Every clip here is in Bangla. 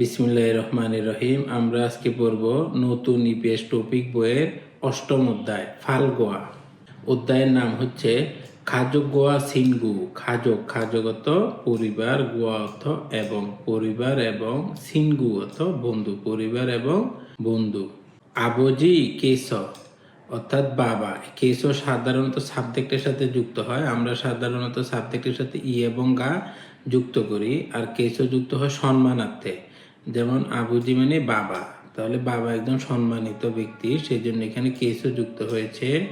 বিসমুল্লাহ রহমান রহিম। আমরা আজকে পড়ব নতুন ইপিএস টপিক বইয়ের অষ্টম অধ্যায়, ফালগোয়া। অধ্যায়ের নাম হচ্ছে খাজক গোয়া সিনগু। খাজক খাজগত পরিবার, গোয়া অর্থ এবং পরিবার এবং সিনগু অর্থ বন্ধু। পরিবার এবং বন্ধু। আবজি, কেশ, অর্থাৎ বাবা। কেসও সাধারণত সাবজেক্টের সাথে যুক্ত হয়। আমরা সাধারণত সাবজেক্টের সাথে ই এবং গা যুক্ত করি। আর কেসও যুক্ত হয় সম্মানার্থে। যেমন আবুজি মানে বাবা। তাহলে বাবা একজন সম্মানিত ব্যক্তি সেই জন্য এখানে কেসও যুক্ত হয়েছে।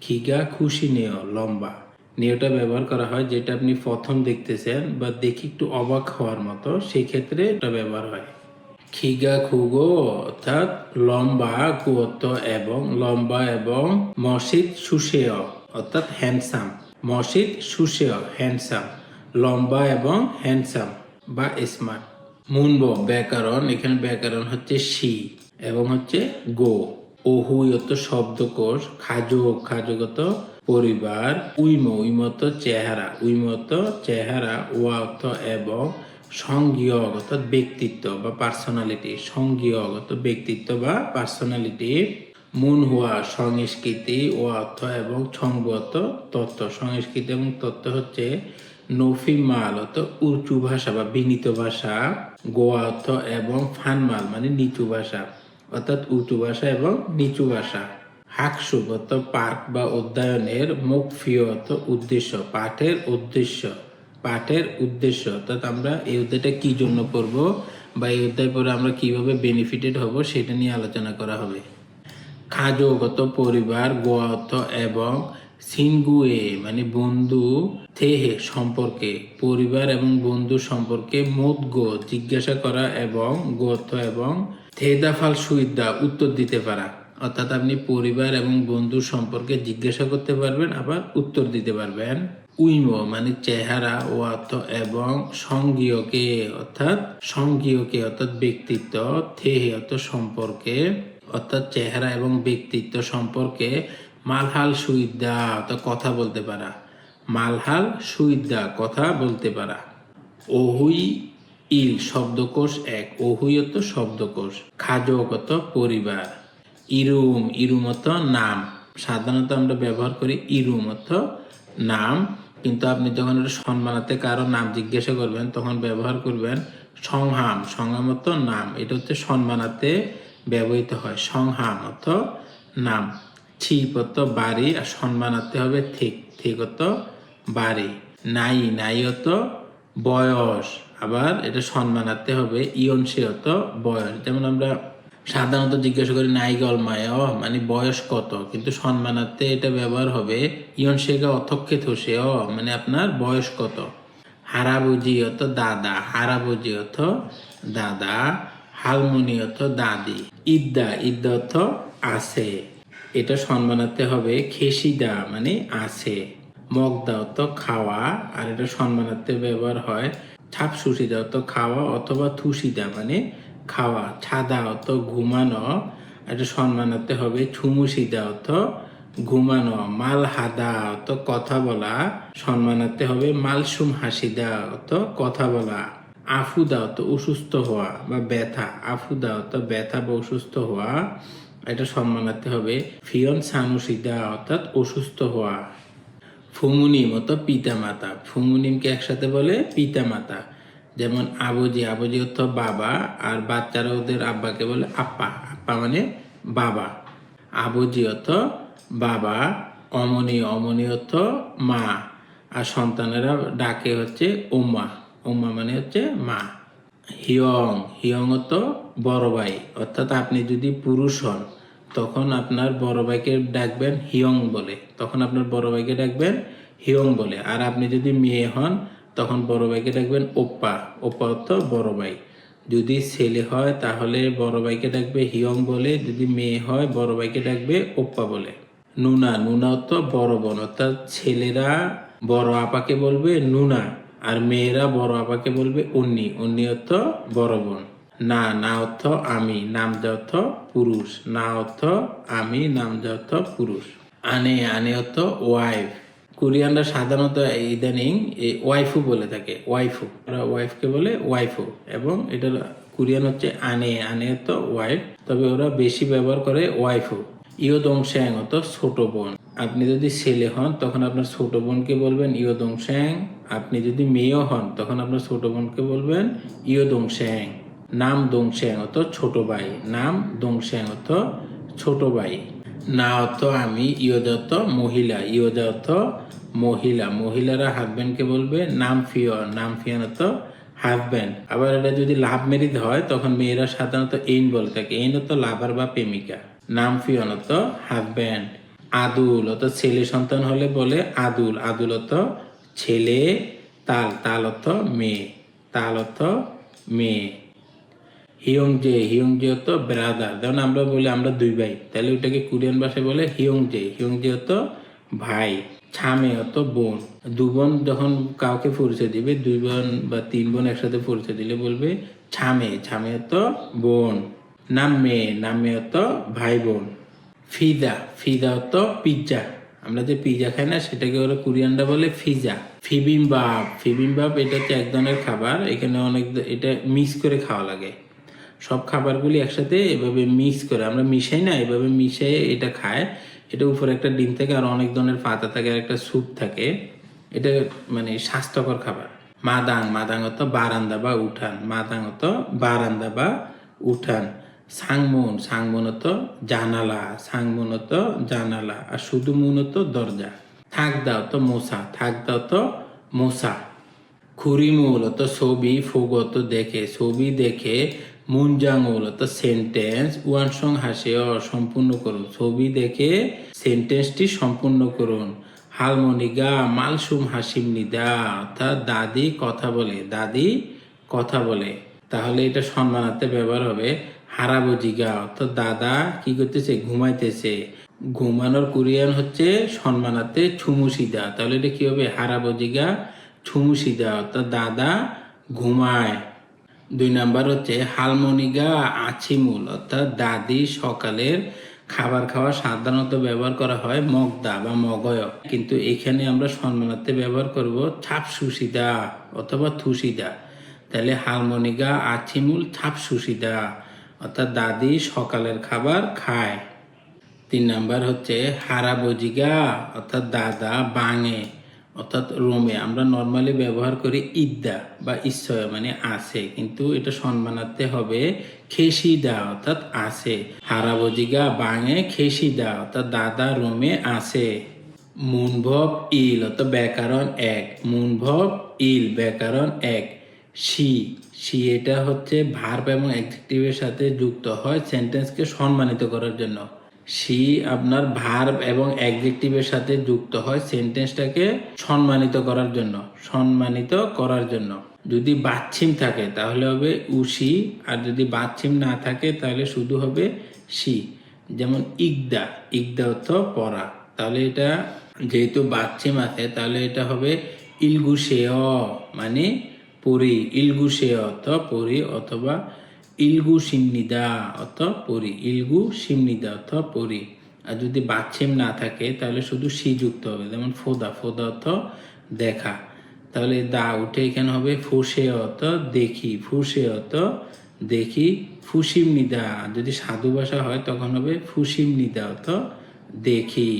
খিগা খুশি নেয় লম্বা। নিয়টা ব্যবহার করা হয় যেটা আপনি প্রথম দেখতেছেন বা দেখি একটু অবাক হওয়ার মতো সেই ক্ষেত্রে এটা ব্যবহার হয়। খিগা খুগো অর্থাৎ লম্বা কুয়ত এবং লম্বা এবং মসজিদ সুশেয় অর্থাৎ হ্যান্ডসাম মসজিদ সুশেয় হ্যান্ডসাম লম্বা এবং হ্যান্ডসাম বা স্মার্ট মুনব, ব্যাকরণ, এখানে ব্যাকরণ হচ্ছে সি এবং হচ্ছে গো। ওহুয়ত শব্দকোষ, খাজক, খাজগত পরিবার, উইম, উইমত চেহারা উইমত চেহারা, ওয়াত এবং সঙ্গীয়গত ব্যক্তিত্ব বা পার্সোনালিটি সঙ্গীয়গত ব্যক্তিত্ব বা পার্সোনালিটি মুন হওয়া সংস্কৃতি ও অর্থ এবং সংগত তত্ত্ব। সংস্কৃতি এবং তত্ত্ব হচ্ছে নফি মাল অর্থ উঁচু ভাষা বা বিনীত ভাষা, গোয়া অর্থ এবং ফানমাল মানে নিচু ভাষা, অর্থাৎ উঁচু ভাষা এবং নিচু ভাষা। হাকসুগত পাঠ বা অধ্যয়নের মুখফিয়ত উদ্দেশ্য, পাঠের উদ্দেশ্য পাঠের উদ্দেশ্য। অর্থাৎ আমরা এই অধ্যায়টা কি জন্য পড়ব বা এই অধ্যায় পরে আমরা কীভাবে বেনিফিটেড হব সেটা নিয়ে আলোচনা করা হবে। খাজগত পরিবার গোয়াত এবং সিনগুয়ে মানে বন্ধু থেহে সম্পর্কে, পরিবার এবং বন্ধু সম্পর্কে মোদগো জিজ্ঞাসা করা এবং গোত্র এবং থেদাফাল সুইদা উত্তর দিতে পারা। অর্থাৎ আপনি পরিবার এবং বন্ধু সম্পর্কে জিজ্ঞাসা করতে পারবেন, আবার উত্তর দিতে পারবেন। উইম মানে চেহারা ও অর্থ এবং সঙ্গীয়কে, অর্থাৎ সঙ্গীয়কে, অর্থাৎ ব্যক্তিত্ব, থেহে অর্থ সম্পর্কে, অর্থাৎ চেহারা এবং ব্যক্তিত্ব সম্পর্কে মালহাল সুইদা অর্থাৎ কথা বলতে পারা। মালহাল সুইদা কথা বলতে পারা। ওহুই ইল, শব্দকোষ এক। ওহুইয়ত শব্দকোষ। খাজগত পরিবার। ইরুম, ইরুমত নাম। সাধারণত আমরা ব্যবহার করি ইরুমত নাম, কিন্তু আপনি যখন এটা সম্মানাতে কারও নাম জিজ্ঞাসা করবেন, তখন ব্যবহার করবেন সংহাম, সংহামত নাম। এটা হচ্ছে সম্মানাতে ব্যবহৃত হয়। সংহাম অর্থ ছিপত বাড়ি, আর সম্মানাতে হবে ঠিক ঠিকত বাড়ি। নাই নাই অত বয়স। আবার এটা সম্মানাতে হবে ইয়নসে অত বয়স। যেমন আমরা সাধারণত জিজ্ঞাসা করি নাইগল মায় মানে বয়স কত? কিন্তু সম্মানার্থে এটা ব্যবহার হবে ইয়ন শেখা অথক্ষে থসে অ মানে আপনার বয়স কত? হারাবুজি অত দাদা হারাবুজি অর্থ দাদা হালমনি অর্থ দাদি। ইদ্দা ইদ্দা অর্থ আছে। এটা সম্মানার্থে হবে খেসিদা মানে আছে। মগ মগদা অর্থ খাওয়া, আর এটা সম্মানার্থে ব্যবহার হয় ছাপ সুসিদা অর্থ খাওয়া অথবা থুসিদা মানে খাওয়া। ছাদা অর্থ ঘুমানো, এটা সম্মানার্থে হবে ছুমুসিদা অর্থ ঘুমানো। মাল হাদা অত কথা বলা, সম্মানার্থে হবে মালসুম হাসিদা অত কথা বলা। আফুদা অর্থ অসুস্থ হওয়া বা ব্যথা। আফুদা অর্থ ব্যথা বা অসুস্থ হওয়া। এটা সম্মানার্থে হবে। ফিয়ন সানুসিদা অর্থাৎ অসুস্থ হওয়া। ফুমুনিম অত পিতা মাতা ফুমুনিমকে একসাথে বলে পিতা মাতা যেমন আবুজি আবুজি অর্থ বাবা, আর বাচ্চারা ওদের আব্বাকে বলে আপ্পা আপ্পা মানে বাবা। আবুজি অর্থ বাবা, অমনি অমনি অর্থ মা। আর সন্তানেরা ডাকে হচ্ছে ওম্মা। ওম্মা মানে হচ্ছে মা। হিয়ং হিয়ং অর্থ বড় ভাই। অর্থাৎ আপনি যদি পুরুষ হন, তখন আপনার বড় ভাইকে ডাকবেন হিয়ং বলে। তখন আপনার বড় ভাইকে ডাকবেন হিয়ং বলে। আর আপনি যদি মেয়ে হন, তখন বড় ভাইকে ডাকবেন ওপ্পা। ওপ্পা অর্থ বড় ভাই। যদি ছেলে হয়, তাহলে বড় ভাইকে ডাকবে হিয়ং বলে। যদি মেয়ে হয়, বড় ভাইকে ডাকবে ওপ্পা বলে। নুনা নুনা অর্থ বড় বোন। অর্থাৎ ছেলেরা বড় আপাকে বলবে নুনা। আর মেয়েরা বড় আপাকে বলবে উন্নি উন্নি অর্থ বড় বোন। না না অর্থ আমি, নাম অর্থ পুরুষ। না অর্থ আমি, নাম অর্থ পুরুষ। আনে আনে অর্থ ওয়াইফ কোরিয়ানরা সাধারণত ইদানিং এই ওয়াইফু বলে থাকে ওয়াইফু ওরা ওয়াইফকে বলে ওয়াইফু এবং এটা কোরিয়ান হচ্ছে আনে আনে অর্থ ওয়াইফ তবে ওরা বেশি ব্যবহার করে ওয়াইফও ইয়দং শ্যাং অত ছোট বোন। আপনি যদি ছেলে হন, তখন আপনার ছোট বোনকে বলবেন ইয়দং শ্যাং। আপনি যদি মেয়েও হন, তখন আপনার ছোট বোনকে বলবেন ইয়দং শ্যাং। নাম দং শ্যাং অত ছোট ভাই। নাম দং শ্যাং অত ছোট ভাই। না অত আমি ইয়দত মহিলা। ইয়দত মহিলা। মহিলারা হাজব্যান্ডকে বলবে নাম ফিয়ন নাম ফিয়ন অত হাজব্যান্ড আবার এটা যদি লাভ মেরিদ হয়, তখন মেয়েরা সাধারণত এইন বলে থাকে। এইন তো লাভার বা প্রেমিকা। নাম ফিয়ন অত হাজব্যান্ড আদুল অত ছেলে সন্তান হলে বলে আদুল। আদুল অত ছেলে, তাল তাল অত মেয়ে, তাল অত মেয়ে। হিয়ং জে হিয়ং জে অত ব্রাদার যেমন আমরা বলি আমরা দুই ভাই, তাহলে ওটাকে কোরিয়ান ভাষায় বলে হিয়ং জে হিয়ং জে অত ভাই। ছামে অত বোন। দু বোন যখন কাউকে পরিচয় দিবে, দুই বোন বা তিন বোন একসাথে পরিচয় দিলে বলবে ছামে। ছামে অত বোন। নামে নামে হতো ভাই বোন। ফিদা ফিদা হতো পিৎজা আমরা যে পিৎজা খাই না, সেটাকে ওরা কোরিয়ানরা বলে ফিজা। ফিবিমবাপ ফিবিমবাপ এটা হচ্ছে এক ধরনের খাবার, এখানে অনেক এটা মিক্স করে খাওয়া লাগে। সব খাবারগুলি একসাথে এভাবে মিক্স করে, আমরা মিশাই না, এভাবে মিশিয়ে এটা খায়। এটা উপরে একটা ডিম থাকে আর অনেক ধরনের পাতা থাকে আর একটা স্যুপ থাকে। এটা মানে স্বাস্থ্যকর খাবার। মাদাং মাদাং হতো বারান্দা বা উঠান। মাদাং হতো বারান্দা বা উঠান। সাংমুন সাংমুন হতো জানালা সাংমুন হতো জানালা, আর শুধু মুন হতো দরজা। থাক দাও তো মশা থাক দাও তো মশা খুরি মূলত ছবি, ফুগত দেখে, ছবি দেখে মুনজাং মূলত সেন্টেন্স ওয়ান সং হাসিও সম্পূর্ণ করুন। ছবি দেখে সেন্টেন্সটি সম্পূর্ণ করুন। হালমনিগা, মালসুম হাসিম নিদা, অর্থাৎ দাদি কথা বলে, দাদি কথা বলে। তাহলে এটা সম্মানার্থে ব্যবহার হবে। হারাবজিগা অর্থাৎ দাদা কি করতেছে? ঘুমাইতেছে। ঘুমানোর কোরিয়ান হচ্ছে সম্মানার্থে ছুমুসিদা তাহলে এটা কি হবে? হারাবজিগা ছুমুসিদা অর্থাৎ দাদা ঘুমায়। দুই নাম্বার হচ্ছে হালমনিগা আছিমুল। অর্থাৎ দাদি সকালের খাবার খাওয়া সাধারণত ব্যবহার করা হয় মগদা বা মগয়। কিন্তু এখানে আমরা সম্মানার্থে ব্যবহার করব ছাপ সুসিদা অথবা থুসিদা তাহলে হালমনিগা আছিমুল ছাপ সুসিদা অর্থাৎ দাদি সকালের খাবার খায়। তিন নাম্বার হচ্ছে হারাবজিগা অর্থাৎ দাদা বাঙে, অর্থাৎ রোমে। আমরা নর্মালি ব্যবহার করি ইদ্দা বা ঈশ্বর মানে আছে কিন্তু এটা সম্মানার্থে হবে খেসিদা অর্থাৎ আছে হারাবজিগা বাঙে খেসিদা অর্থাৎ দাদা রোমে আছে মুনভব ইল, অর্থাৎ ব্যাকরণ এক। মুনভব ইল, ব্যাকরণ এক। সি সি এটা হচ্ছে ভার্ব এবং অ্যাডজেক্টিভের সাথে যুক্ত হয় সেন্টেন্সকে সম্মানিত করার জন্য। সি আপনার ভার্ব এবং অ্যাডজেক্টিভের সাথে যুক্ত হয় সেন্টেন্সটাকে সম্মানিত করার জন্য, সম্মানিত করার জন্য। যদি বাচ্ছিম থাকে তাহলে হবে উসি, আর যদি বাচ্ছিম না থাকে তাহলে শুধু হবে সি। যেমন ইগদা ইগদা অর্থ পড়া। তাহলে এটা যেহেতু বাচ্ছিম আছে তাহলে এটা হবে ইলগুশেয় মানে পরি ইলগুশেয় অর্থ পরি অথবা ইলগু সিমনিদা অর্থ পরি, ইলগু সিমনিদা অর্থ পরি। আর যদি বাচ্ছিম না থাকে, তাহলে শুধু সি যুক্ত হবে, যেমন ফোদা ফোদা অর্থ দেখা। তাহলে দা উঠে এখানে হবে ফুসে অত দেখি ফুসে অত দেখি ফুসিম নিদা। যদি সাধু ভাষা হয়, তখন হবে ফুসিম নিদা অর্থ দেখি।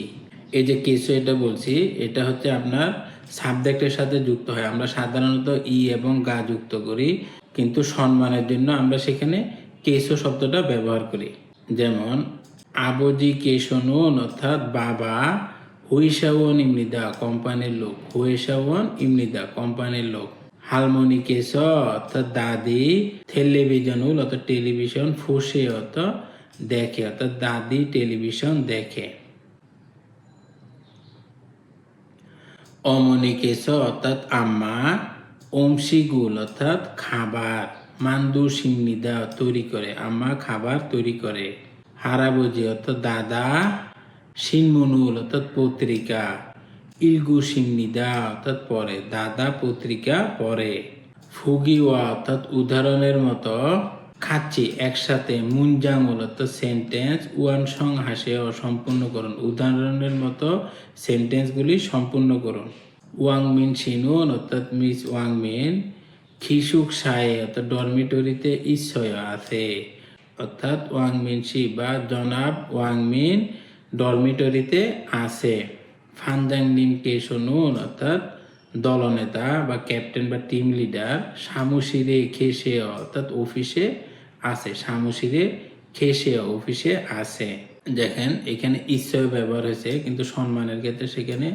এই যে কেসো এটা বলছি, এটা হচ্ছে আপনার সাবজেক্টের সাথে যুক্ত হয়। আমরা সাধারণত ই এবং গা যুক্ত করি, কিন্তু সম্মানের জন্য আমরা সেখানে কেসো শব্দটা ব্যবহার করি। যেমন, আবজি কেশনুন অর্থাৎ বাবা হুইসাওয়ন ইমনিদা কোম্পানির লোক হুইসাওয়ন ইমনিদা কোম্পানির লোক। হালমনি কেস অর্থাৎ দাদি, টেলিভিশনুল অর্থাৎ টেলিভিশন ফুসে অর্থ দেখে, অর্থাৎ দাদি টেলিভিশন দেখে। অমনি কেস অর্থাৎ আম্মা অমসিগুল অর্থাৎ খাবার, মান্দু সিমনিদা তৈরি করে, আম্মা খাবার তৈরি করে। হারাবজি অর্থাৎ দাদা, সিনমনুল অর্থাৎ পত্রিকা, ইলগু সিমনিদা অর্থাৎ পরে, দাদা পত্রিকা পরে। ফুগিওয়া অর্থাৎ উদাহরণের মতো খাচ্ছি একসাথে মুনজাঙ্গুল অর্থাৎ সেন্টেন্স ওয়ান সং হাসে অসম্পূর্ণ করুন। উদাহরণের মতো সেন্টেন্সগুলি সম্পূর্ণ করুন। ওয়াং মিন সিনুন অর্থাৎ মিস ওয়াং মিন খিসুক সায়ে, অর্থাৎ ডরমিটরিতে ঈশ্বয় আছে। অর্থাৎ ওয়াংমিন শি বা জনাব ওয়াংমিন ডরমিটরিতে আছে। ফানজাং নিম কে শুনুন অর্থাৎ দলনেতা বা ক্যাপ্টেন বা টিম লিডার সামুশিরে খেসে, অর্থাৎ অফিসে আছে সামুশিরে খেসে অফিসে আছে। দেখেন, এখানে ঈশ্বর ব্যবহার হয়েছে, কিন্তু সম্মানের ক্ষেত্রে সেখানে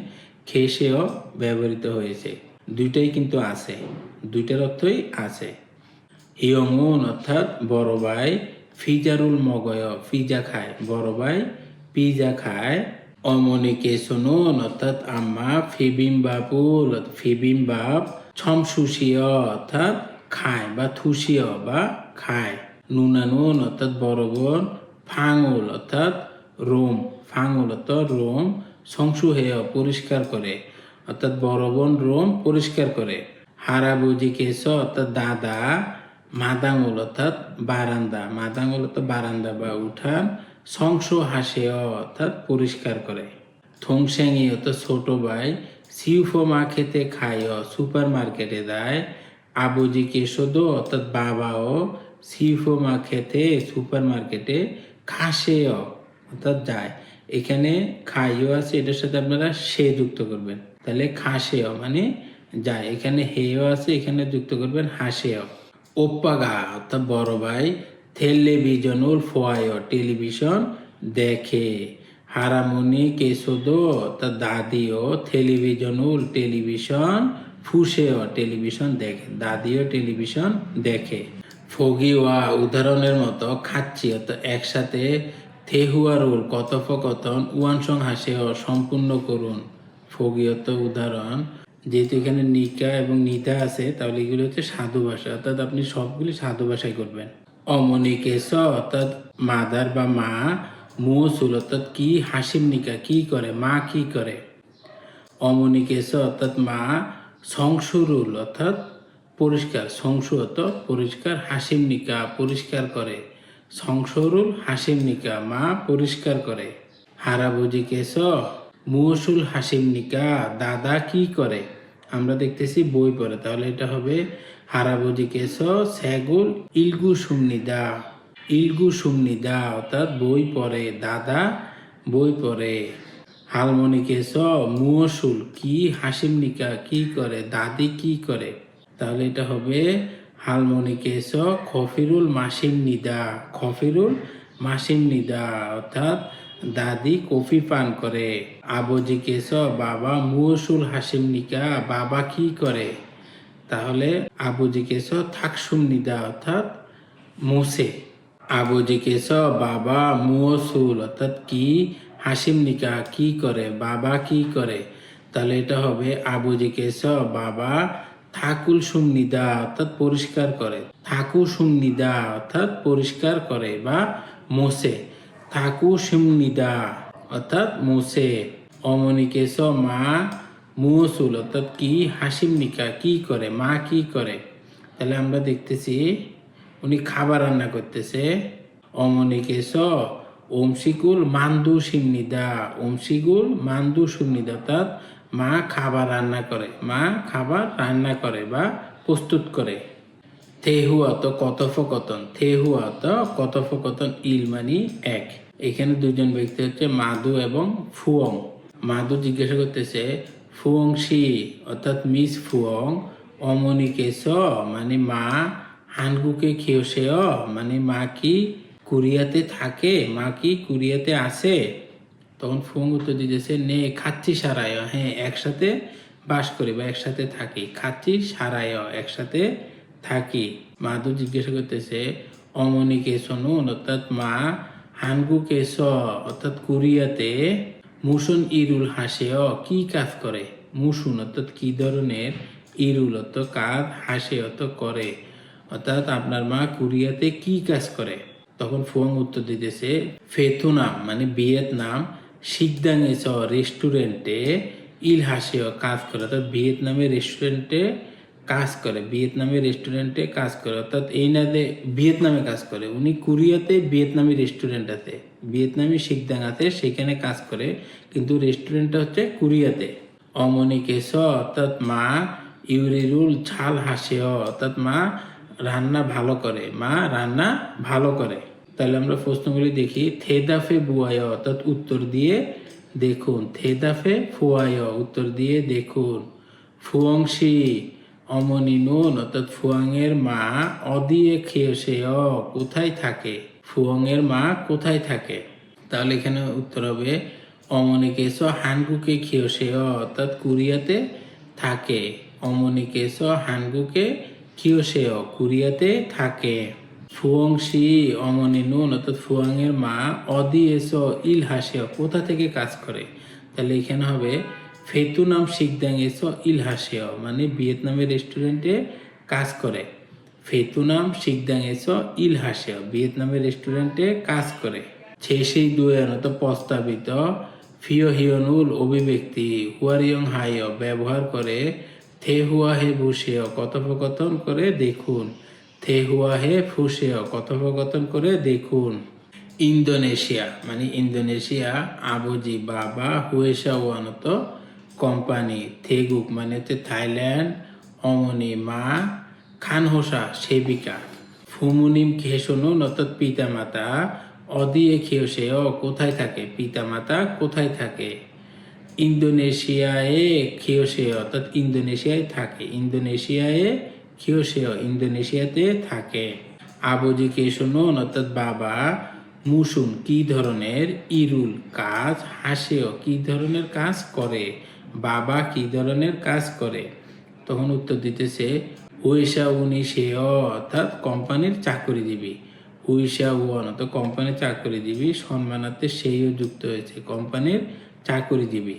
খেসেও ব্যবহৃত হয়েছে। দুইটাই কিন্তু আছে, দুইটার অর্থই আছে। ইয়মুন অর্থাৎ বড় ভাই ফিজারুল মগয়, ফিজা খায়, বড় ভাই পিজা খায়। অমনিকে শুনুন অর্থাৎ আম্মা ফিবিম বাপুল ফিবিম বাপ ছমসুসিয় অর্থাৎ খায় বা থুসিয় বা খায়। নুনানুন অর্থাৎ বড় বোন ফাঙুল অর্থাৎ রোম, ফাঙুল অর্থাৎ রোম সংসুহেয় পরিষ্কার করে, অর্থাৎ বড় বোন রোম পরিষ্কার করে। হারাবুজি কেশ অর্থাৎ দাদা মাদাঙ্গুল অর্থাৎ বারান্দা মাদাঙ্গুল অর্থাৎ বারান্দা বা উঠান সংস হাসে অর্থাৎ পরিষ্কার করে। থংসেঙি অর্থাৎ ছোট ভাই সিউফো মা খেতে খায় সুপার মার্কেটে দেয় আবুজি কেশদ অর্থাৎ বাবাও সিউফো মা খেতে সুপার মার্কেটে খাসে অর্থাৎ যায়। এখানে খাইও আছে, এটার সাথে আপনারা সে যুক্ত করবেন। তাহলে খাসেও মানে যায়। এখানে হেও আছে, এখানে যুক্ত করবেন হাসেও। ওপ্পাগা, অর্থাৎ বড় ভাই টেলিভিশনুল ফোয়ায় টেলিভিশন দেখে। হারামনি কেসোদো তা দাদিও টেলিভিশনুল টেলিভিশন ফুসেও, টেলিভিশন দেখে। দাদিও টেলিভিশন দেখে। ফগিওয়া উদাহরণের মতো খাচ্ছি, অর্থাৎ একসাথে থেহুয়ারুল কথোপকথন, উয়ানসং হাসেও সম্পূর্ণ করুন। ফগিয়ত উদাহরণ। যেহেতু এখানে নিকা এবং নিতা আছে, তাহলে এগুলো হচ্ছে সাধু ভাষা, অর্থাৎ আপনি সবগুলি সাধু ভাষায় করবেন। অমনিকেশ, অর্থাৎ মাদার বা মা, মুসুল, অর্থাৎ কি হাসিম নিকা, কি করে, মা কি করে? অমনিকেশ, অর্থাৎ মা, সংসুরুল, অর্থাৎ পরিষ্কার সংসু অর্থাৎ পরিষ্কার, হাসিম নিকা পরিষ্কার করে। সংসরুল হাসিম নিকা মা পরিষ্কার করে। হারাবুজি কেস মুসুল হাসিম নিকা দাদা কি করে? আমরা দেখতেছি বই পড়ে। তাহলে এটা হবে হারাবুজি কেস স্যাগুল ইলগু সুমনিদা। ইলগু সুমনিদা, অর্থাৎ বই পড়ে, দাদা বই পড়ে। হালমনি কেস মুসুল কি হাসিম নিকা কি করে? দাদি কি করে? তাহলে এটা হবে হালমনি কেশ খফিরুল মাসিম নিদা, খফিরুল মাসিম নিদা, অর্থাৎ দাদি কফি পান করে। আবজি কেশ, বাবা মুসুল হাসিম নিকা, বাবা কি করে? তাহলে আবুজি কেশ থাকসুম নিদা, অর্থাৎ মোসে আবুজি কেশ, বাবা মুসুল অর্থাৎ কি? হাসিম নিকা কি করে? বাবা কি করে? তাহলে এটা হবে আবুজি কেশ, বাবা থাকুল সুমনিদা অর্থাৎ পরিষ্কার করে। থাকু সুমনিদা অর্থাৎ পরিষ্কার করে বা মোসে থাকু সুমনিদা অর্থাৎ মোসে অমনিকেশ মা মুসুল, অর্থাৎ কি? হাসিম নিকা, কি করে? মা কি করে? তাহলে আমরা দেখতেছি, উনি খাবার রান্না করতেছে। অমনিকেশ ওমশিকুল মান্দু সিমনিদা ওমশিকুল মান্দু সুমনিদা অর্থাৎ মা খাবার রান্না করে, মা খাবার রান্না করে বা প্রস্তুত করে। থেহুয়া তো কথোপকথন থেহুয়া তো কথোপকথন ইল মানি এক। এখানে দুজন ব্যক্তি হচ্ছে মাদু এবং ফুয়ং। মাদু জিজ্ঞাসা করতেছে, ফুয়ং শি অর্থাৎ মিস ফুয়ং অমনিকেশ মানে মা হানগুকে খেয়েছেও মানে মা কি কুরিয়াতে থাকে, মা কি কুরিয়াতে আসে তখন ফুং উত্তর দিতেছে, নে, খাচ্ছি সারায় হ্যাঁ একসাথে বাস করি বা একসাথে থাকি। খাচ্ছি সারায় একসাথে থাকি? মাদু জিজ্ঞাসা করতেছে, অমনি কেশনুন অর্থাৎ মা, হাঙ্গু কেশ অর্থাৎ কোরিয়াতে, মুসুন ইরুল হাসেও, কি কাজ করে? মুসুন অর্থাৎ কি ধরনের ইরুল? অর্থ কাজ, হাসে, অর্থ করে। অর্থাৎ আপনার মা কোরিয়াতে কি কাজ করে? তখন ফোন উত্তর দিতেছে ফেথুনাম মানে ভিয়েতনাম। সিকদাংয়ে চ রেস্টুরেন্টে ইল হাসেও কাজ করে, অর্থাৎ ভিয়েতনামের রেস্টুরেন্টে কাজ করে ভিয়েতনামের রেস্টুরেন্টে কাজ করে, অর্থাৎ এই না ভিয়েতনামে কাজ করে, উনি কোরিয়াতে ভিয়েতনামি রেস্টুরেন্ট আছে, ভিয়েতনামি শিকদাং আছে সেখানে কাজ করে, কিন্তু রেস্টুরেন্টটা হচ্ছে কোরিয়াতে। অমনি কেশ অর্থাৎ মা ইউরিরুল ছাল হাসে অর্থাৎ মা রান্না ভালো করে, মা রান্না ভালো করে। তাহলে আমরা প্রশ্নগুলি দেখি, থেদাফে বুয়ায় অর্থাৎ উত্তর দিয়ে দেখুন। থেদাফে ফুয়ায় উত্তর দিয়ে দেখুন। ফুয়ংশি অমনি নুন, অর্থাৎ ফুয়াংয়ের মা, অদিয়ে খেয়েছে, অ, কোথায় থাকে? ফুয়ংয়ের মা কোথায় থাকে? তাহলে এখানে উত্তর হবে অমনিকেশ হানগুকে খেয়েছে অর্থাৎ কোরিয়াতে থাকে। অমনিকেশ হানগুকে কিয়সে কোরিয়াতে থাকে। ফুয়ংশি, অমনি নুন অর্থাৎ ফুয়াংয়ের মা অদি এসো ইল হাসেও কোথা থেকে কাজ করে? তাহলে এখানে হবে ফেতুনাম শিকদাং এসো ইল হাসেও মানে ভিয়েতনামের রেস্টুরেন্টে কাজ করে। ফেতুনাম শিকদাং এসো ইল হাসেও ভিয়েতনামের রেস্টুরেন্টে কাজ করে। শেষেই দুয়ানত প্রস্তাবিত ফিও হিয়নুল অভিব্যক্তি হুয়ারিয়ং হাইয় ব্যবহার করে, থে হুয়া হে ভুষেয় কথোপকথন করে দেখুন। থে হুয়া হে ফুসেয় কথোপকথন করে দেখুন। ইন্দোনেশিয়া মানে ইন্দোনেশিয়া আবুজি বাবা হুয়েশা ওয়ানত কোম্পানি। থেগুক মানে হচ্ছে থাইল্যান্ড, অমনি মা, খানহোসা সেবিকা। ফুমুনিম খেসনুন অর্থাৎ পিতামাতা, অদিয়ে খেয়েছেও কোথায় থাকে? পিতামাতা কোথায় থাকে? ইন্দোনেশিয়ায় খেয়েছে অর্থাৎ ইন্দোনেশিয়ায় থাকে। ইন্দোনেশিয়ায় খেয়েছে ইন্দোনেশিয়াতে থাকে। আবজি কেশনুন অর্থাৎ বাবা মুসুন কি ধরনের ইরুল কাজ, হাসেও কি ধরনের কাজ করে, বাবা কি ধরনের কাজ করে? তখন উত্তর দিতেছে হুইসা উনি সে অর্থাৎ কোম্পানির চাকরিজীবী। হুইসা ওয়ান অর্থাৎ কোম্পানির চাকরিজীবী, সম্মানার্থে সেইও যুক্ত হয়েছে কোম্পানির চাকরিজীবী।